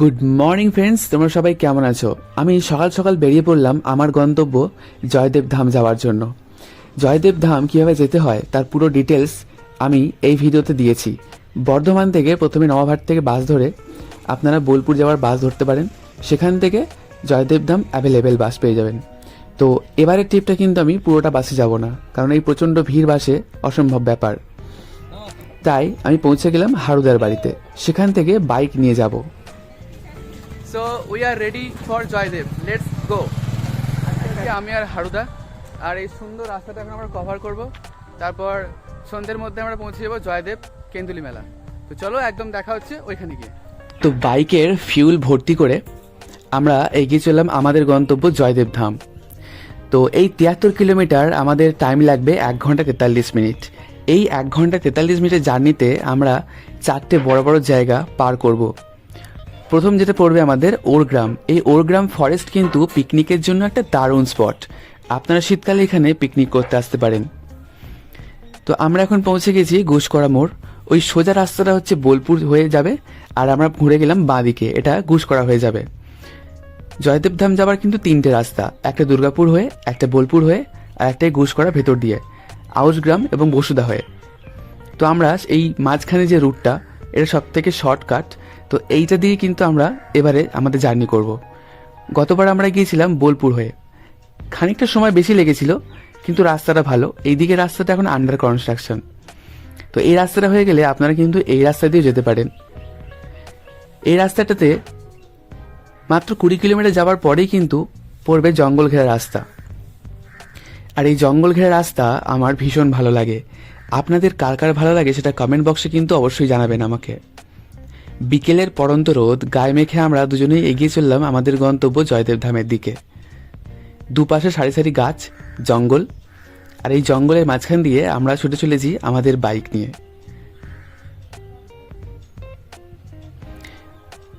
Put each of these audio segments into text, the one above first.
Good morning friends তোমরা সবাই কেমন আছো? আমি সকাল সকাল বেরিয়ে পড়লাম আমার গন্তব্য জয়দেব ধাম যাওয়ার জন্য। জয়দেব ধাম কীভাবে যেতে হয় তার পুরো ডিটেলস আমি এই ভিডিওতে দিয়েছি। বর্ধমান থেকে প্রথমে নবাবহাট থেকে বাস ধরে আপনারা বোলপুর যাওয়ার বাস ধরতে পারেন। সেখান থেকে জয়দেব ধাম অ্যাভেলেবেল বাস পেয়ে যাবেন। তো এবারের ট্রিপটা কিন্তু আমি পুরোটা বাসে যাব না, কারণ এই প্রচণ্ড ভিড় বাসে অসম্ভব ব্যাপার। তাই আমি পৌঁছে গেলাম হারুদার বাড়িতে। সেখান থেকে বাইক নিয়ে যাব। We are ready for Jaydev let's go আমি আর হারুদা আর এই সুন্দর রাস্তাটা এখন আমরা কভার করব। তারপর সন্ধ্যের মধ্যে আমরা পৌঁছে যাব জয়দেব কেন্দুলি মেলা। তো চলো একদম দেখা হচ্ছে ওইখানে গিয়ে। তো বাইকের ফিউল ভর্তি করে আমরা এগিয়ে চললাম আমাদের গন্তব্য জয়দেব ধাম। তো এই তিয়াত্তর কিলোমিটার আমাদের টাইম লাগবে এক ঘণ্টা তেতাল্লিশ মিনিট। এই এক ঘণ্টা তেতাল্লিশ মিনিটের জার্নিতে আমরা চারটে বড় বড় জায়গা পার করব। প্রথম যেটা পড়বে আমাদের ওরগ্রাম। এই ওরগ্রাম ফরেস্ট কিন্তু পিকনিকের জন্য একটা দারুণ স্পট আপনারা শীতকালে এখানে পিকনিক করতে আসতে পারেন। তো আমরা এখন পৌঁছে গেছি ঘুষকরা মোড়। ওই সোজা রাস্তাটা হচ্ছে বোলপুর হয়ে যাবে আর আমরা ঘুরে গেলাম বাঁদিকে। এটা ঘুষকরা হয়ে যাবে। জয়দেব ধাম যাবার কিন্তু তিনটে রাস্তা। একটা দুর্গাপুর হয়ে, একটা বোলপুর হয়ে আর একটা ঘুষকরা ভেতর দিয়ে। আউসগ্রাম এবং বসুদা হয়ে। তো আমরা এই মাঝখানে যে রুটটা এটা সব থেকে শর্টকাট তো এইটা দিয়ে কিন্তু আমরা এবারে আমাদের জার্নি করব। গতবার আমরা গিয়েছিলাম বোলপুর হয়ে। খানিকটা সময় বেশি লেগেছিল, কিন্তু রাস্তাটা ভালো। এইদিকে রাস্তাটা এখন আন্ডার কনস্ট্রাকশন তো এই রাস্তাটা হয়ে গেলে আপনারা কিন্তু এই রাস্তা দিয়ে যেতে পারেন। এই রাস্তাটাতে মাত্র কুড়ি কিলোমিটার যাওয়ার পরেই কিন্তু পড়বে জঙ্গল ঘেরা রাস্তা। আর এই জঙ্গল ঘেরা রাস্তা আমার ভীষণ ভালো লাগে। আপনাদের কার কার ভালো লাগে সেটা কমেন্ট বক্সে কিন্তু অবশ্যই জানাবেন আমাকে। বিকেলের পরন্ত রোদ, গায়ে মেখে আমরা দুজনেই এগিয়ে চললাম আমাদের গন্তব্য জয়দেব ধামের দিকে। দুপাশে সারি সারি গাছ, জঙ্গল, আর এই জঙ্গলের মাঝখান দিয়ে আমরা ছুটে চলেছি আমাদের বাইক নিয়ে।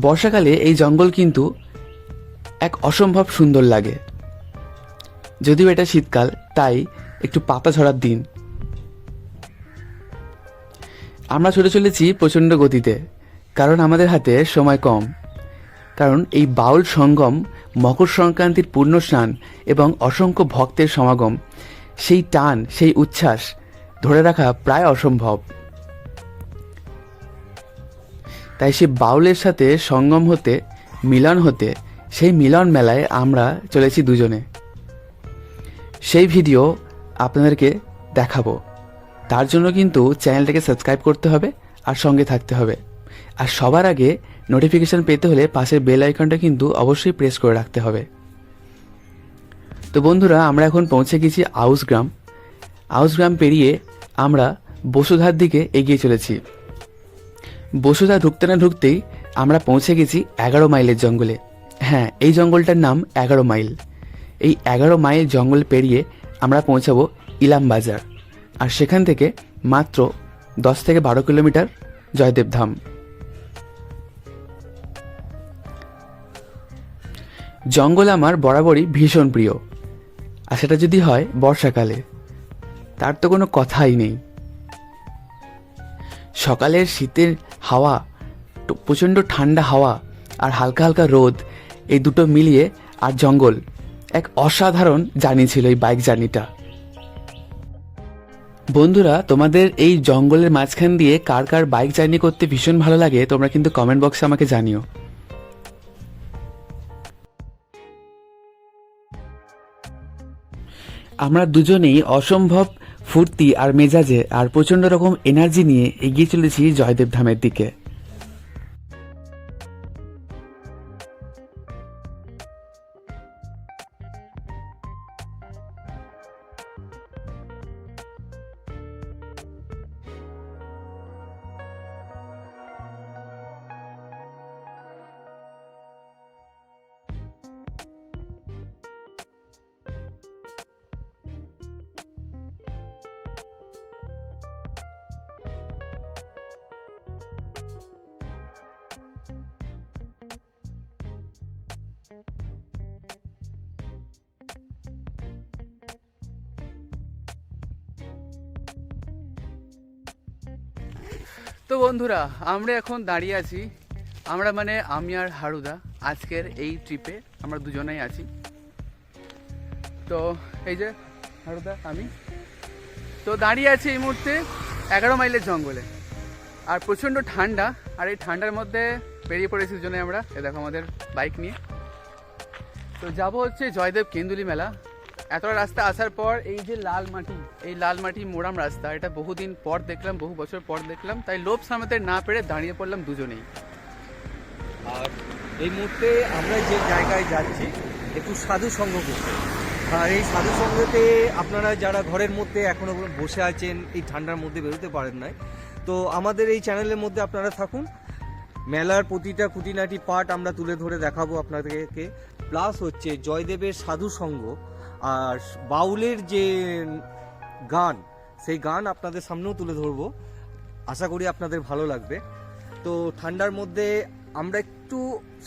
বর্ষাকালে এই জঙ্গল কিন্তু এক অসম্ভব সুন্দর লাগে। যদিও এটা শীতকাল, তাই একটু পাতা ঝরার দিন। আমরা ছুটে চলেছি প্রচণ্ড গতিতে। কারণ আমাদের হাতে সময় কম। কারণ এই বাউল সঙ্গম, মকর সংক্রান্তির পূর্ণ স্নান এবং অসংখ্য ভক্তের সমাগম, সেই টান, সেই উচ্ছ্বাস ধরে রাখা প্রায় অসম্ভব। তাই সে বাউলের সাথে সঙ্গম হতে, মিলন হতে, সেই মিলন মেলায় আমরা চলেছি দুজনে। সেই ভিডিও আপনাদেরকে দেখাবো। তার জন্য কিন্তু চ্যানেলটাকে সাবস্ক্রাইব করতে হবে আর সঙ্গে থাকতে হবে। আর সবার আগে নোটিফিকেশন পেতে হলে পাশের বেল আইকনটা কিন্তু অবশ্যই প্রেস করে রাখতে হবে। তো বন্ধুরা, আমরা এখন পৌঁছে গেছি আউসগ্রাম আউসগ্রাম পেরিয়ে আমরা বসুধার দিকে এগিয়ে চলেছি। বসুধা ঢুকতে না ঢুকতেই আমরা পৌঁছে গেছি এগারো মাইলের জঙ্গলে। হ্যাঁ এই জঙ্গলটার নাম এগারো মাইল। এই এগারো মাইল জঙ্গল পেরিয়ে আমরা পৌঁছাবো ইলাম বাজার। আর সেখান থেকে মাত্র দশ থেকে বারো কিলোমিটার জয়দেব জঙ্গল আমার বরাবরই ভীষণ প্রিয়। আর সেটা যদি হয় বর্ষাকালে, তার তো কোনো কথাই নেই। সকালের শীতের হাওয়া প্রচণ্ড ঠান্ডা হাওয়া আর হালকা হালকা রোদ, এই দুটো মিলিয়ে আর জঙ্গল এক অসাধারণ জার্নি ছিল এই বাইক জার্নিটা। বন্ধুরা, তোমাদের এই জঙ্গলের মাঝখান দিয়ে কার কার বাইক জার্নি করতে ভীষণ ভালো লাগে, তোমরা কিন্তু কমেন্ট বক্সে আমাকে জানিও। আমরা দুজনেই অসম্ভব ফুর্তি আর মেজাজে আর প্রচণ্ড রকম এনার্জি নিয়ে এগিয়ে চলেছি জয়দেব ধামের দিকে। তো বন্ধুরা, আমরা এখন দাঁড়িয়ে আছি, আমরা মানে আমি আর হারুদা, আজকের এই ট্রিপে আমরা দুজনেই আছি। তো এই যে হারুদা, আমি। তো দাঁড়িয়ে আছি এই মুহূর্তে এগারো মাইলের জঙ্গলে। আর প্রচণ্ড ঠান্ডা, আর এই ঠান্ডার মধ্যে বেরিয়ে পড়েছি দুজনে আমরা। এ দেখো আমাদের বাইক নিয়ে। তো যাব হচ্ছে জয়দেব কেন্দুলি মেলা। এতটা রাস্তা আসার পর এই যে লাল মাটি, এই লাল মাটি মোরাম রাস্তা, এটা বহুদিন পর দেখলাম, বহু বছর পর দেখলাম, তাই লোভ সামলাতে না পেরে দাঁড়িয়ে পড়লাম দুজনেই। আর এই মুহূর্তে আমরা যে জায়গায় যাচ্ছি, একটু সাধু সঙ্গ করতে। আর এই সাধু সঙ্গতে আপনারা যারা ঘরের মধ্যে এখনও বসে আছেন, এই ঠান্ডার মধ্যে বেরোতে পারেন নাই। তো আমাদের এই চ্যানেলের মধ্যে আপনারা থাকুন। মেলার প্রতিটা খুঁটিনাটি পার্ট আমরা তুলে ধরে দেখাবো আপনাদেরকে। প্লাস হচ্ছে জয়দেবের সাধু সঙ্গ আর বাউলের যে গান, সেই গান আপনাদের সামনেও তুলে ধরবো। আশা করি আপনাদের ভালো লাগবে। তো ঠান্ডার মধ্যে আমরা একটু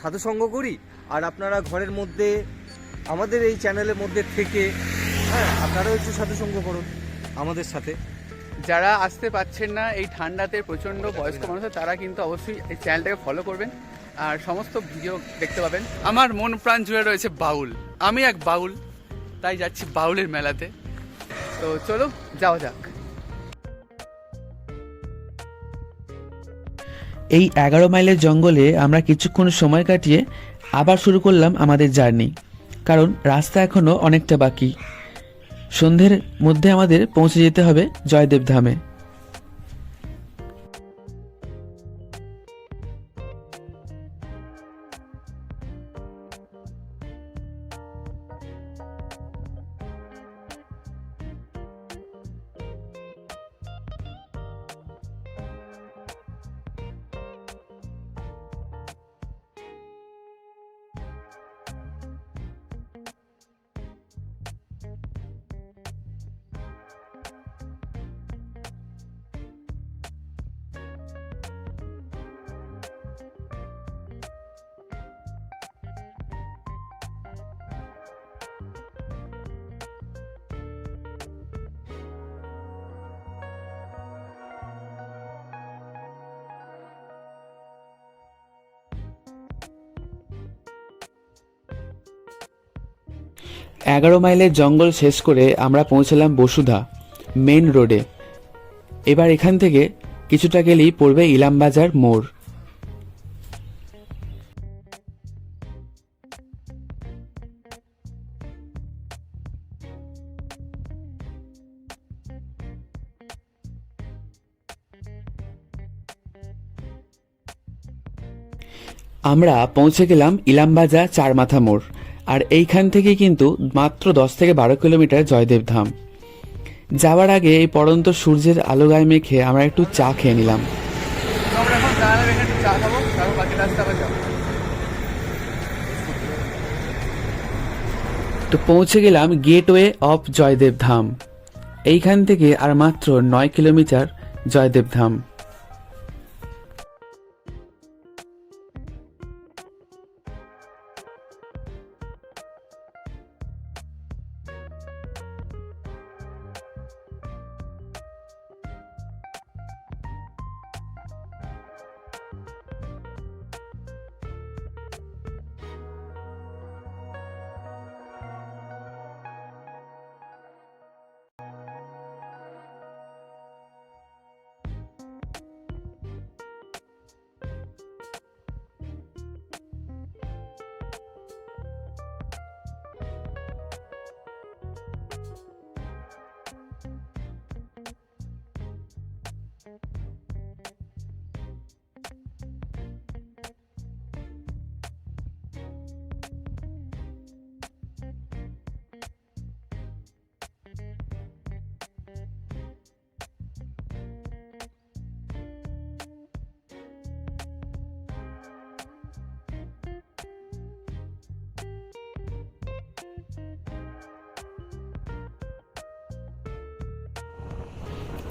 সাধুসঙ্গ করি আর আপনারা ঘরের মধ্যে, আমাদের এই চ্যানেলের মধ্যে থেকে হ্যাঁ আপনারাও একটু সাধুসঙ্গ করুন আমাদের সাথে। যারা আসতে পাচ্ছেন না এই ঠান্ডাতে প্রচণ্ড বয়স্ক মানুষ, তারা কিন্তু অবশ্যই এই চ্যানেলটাকে ফলো করবেন। আর সমস্ত ভিডিও দেখতে পাবেন। আমার মন প্রাণ জুড়ে রয়েছে বাউল। আমি এক বাউল, তাই যাচ্ছি বাউলের মেলাতে। তো চলো, যাওয়া যাক। এই এগারো মাইলের জঙ্গলে আমরা কিছুক্ষণ সময় কাটিয়ে আবার শুরু করলাম আমাদের জার্নি। কারণ রাস্তা এখনও অনেকটা বাকি। সন্ধ্যের মধ্যে আমাদের পৌঁছে যেতে হবে জয়দেব ধামে এগারো মাইলের জঙ্গল শেষ করে আমরা পৌঁছলাম বসুধা মেন রোডে এবার এখান থেকে কিছুটা গেলেই পড়বে ইলামবাজার মোড়। আমরা পৌঁছে গেলাম ইলামবাজার চারমাথা মোড়। আর এইখান থেকে কিন্তু মাত্র দশ থেকে বারো কিলোমিটার জয়দেব ধাম। যাওয়ার আগে এই পড়ন্ত সূর্যের আলো গায়ে মেখে আমরা একটু চা খেয়ে নিলাম। তো পৌঁছে গেলাম গেটওয়ে অফ জয়দেব ধাম। এইখান থেকে আর মাত্র নয় কিলোমিটার জয়দেব ধাম।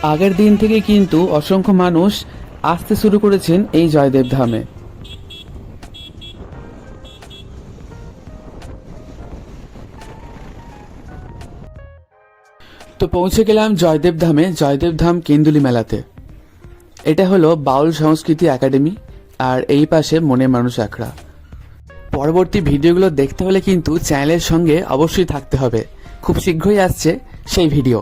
আগের দিন থেকে কিন্তু অসংখ্য মানুষ আসতে শুরু করেছেন এই জয়দেব ধামে। তো পৌঁছে গেলাম জয়দেব ধামে, জয়দেব ধাম কেন্দুলি মেলাতে। এটা হলো বাউল সংস্কৃতি একাডেমি আর এই পাশে মনে মানুষ আখড়া। পরবর্তী ভিডিওগুলো দেখতে হলে কিন্তু চ্যানেলের সঙ্গে অবশ্যই থাকতে হবে। খুব শীঘ্রই আসছে সেই ভিডিও।